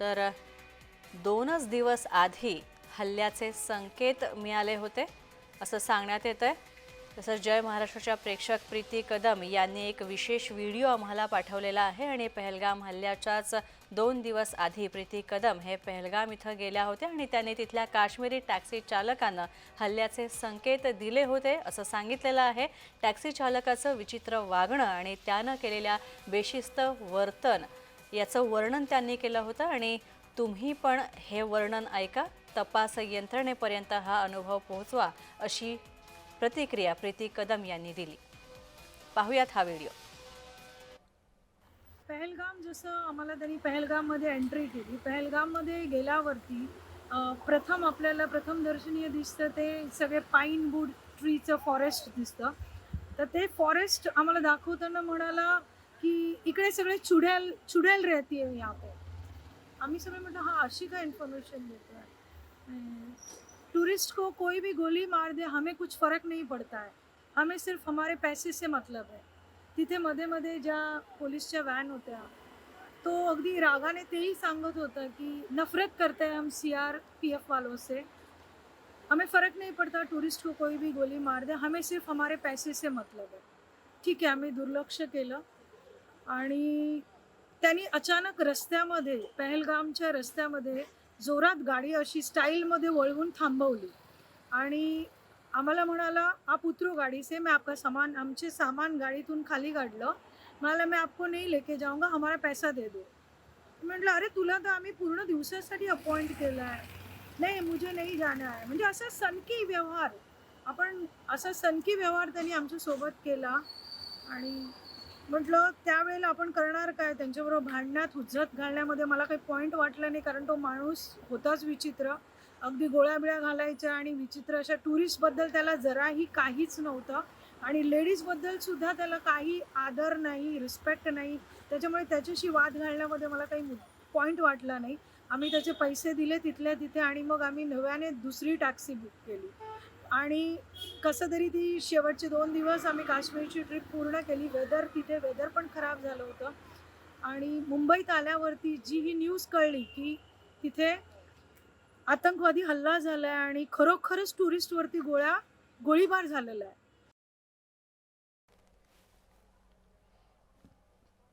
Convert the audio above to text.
तर दोनच दिवस आधी हल्ल्याचे संकेत मिळाले होते असं सांगण्यात येत आहे तसंच जय महाराष्ट्राच्या प्रेक्षक प्रीती कदम यांनी एक विशेष व्हिडिओ आम्हाला पाठवलेला आहे आणि पहलगाम हल्ल्याच्याच दोन दिवस आधी प्रीती कदम हे पहलगाम इथं गेल्या होत्या आणि त्यांनी तिथल्या काश्मीरी टॅक्सी चालकानं हल्ल्याचे संकेत दिले होते असं सांगितलेलं आहे. टॅक्सी चालकाचं विचित्र वागणं आणि त्यानं केलेल्या बेशिस्त वर्तन याचं वर्णन त्यांनी केलं होतं आणि तुम्ही पण हे वर्णन ऐका. तपास यंत्रणेपर्यंत हा अनुभव पोहोचवा अशी प्रतिक्रिया प्रीती कदम यांनी दिली. पाहूयात हा व्हिडिओ. पहलगाम जसं आम्हाला त्यांनी पहलगाममध्ये एंट्री केली. पहलगाममध्ये गेल्यावरती प्रथम आपल्याला प्रथम दर्शनीय दिसतं ते सगळे पाईन वूड ट्रीचं फॉरेस्ट दिसतं. तर ते फॉरेस्ट आम्हाला दाखवताना म्हणाला की इकडे सगळे चुडेल चुडेल रहती है यहाँ पे. आम्ही सगळे म्हटलं, हा, अशी काय इन्फॉर्मेशन देतो टूरिस्ट को कोई भी गोली मार दे, हमें कुछ फ़र्क नहीं पड़ता है. हमें सिर्फ़ हमारे पैसे से मतलब है. तिथे मध्ये मध्ये ज्या पोलीसच्या वॅन होत्या तो अगदी रागाने तेही सांगत होता की, नफरत करते हैं हम सी आर पी एफ़ वालों से. हमें फ़र्क नहीं पड़ता टूरिस्ट को कोई भी गोली मार दे, हमें सिर्फ़ हमारे पैसे से मतलब है. ठीक आहे आम्ही दुर्लक्ष केलं. आणि त्यांनी अचानक रस्त्यामध्ये पहलगामच्या रस्त्यामध्ये जोरात गाडी अशी स्टाईलमध्ये वळवून थांबवली. आणि आम्हाला म्हणाला आप उतरो गाड़ी से मैं आपका सामान आमचे सामान गाडीतून खाली काढलं. म्हणाला मैं आपको नहीं लेके जाऊंगा हमारा पैसा दे दो. म्हटलं अरे तुला तर आम्ही पूर्ण दिवसासाठी अपॉइंट केलं आहे नाही मुझे नाही जाणं आहे म्हणजे असा सनकी व्यवहार. आपण असा सनकी व्यवहार त्यांनी आमच्यासोबत केला आणि म्हटलं त्यावेळेला आपण करणार काय? त्यांच्याबरोबर भांडण्यात हुज्जत घालण्यामध्ये मला काही पॉईंट वाटला नाही कारण तो माणूस होताच विचित्र. अगदी गोळ्या बिळ्या घालायच्या आणि विचित्र अशा टुरिस्टबद्दल त्याला जराही काहीच नव्हतं. आणि लेडीजबद्दल सुद्धा त्याला काही आदर नाही रिस्पेक्ट नाही. त्याच्यामुळे त्याच्याशी वाद घालण्यामध्ये मला काही पॉईंट वाटला नाही. आम्ही त्याचे पैसे दिले तिथल्या तिथे आणि मग आम्ही नव्याने दुसरी टॅक्सी बुक केली. आणि कसं तरी ती शेवटचे दोन दिवस आम्ही काश्मीरची ट्रिप पूर्ण केली. वेदर तिथे वेदर पण खराब झालं होतं. आणि मुंबईत आल्यावरती जी ही न्यूज कळली की तिथे आतंकवादी हल्ला झाला आहे आणि खरोखरच टुरिस्टवरती गोळ्या गोळीबार झालेला आहे.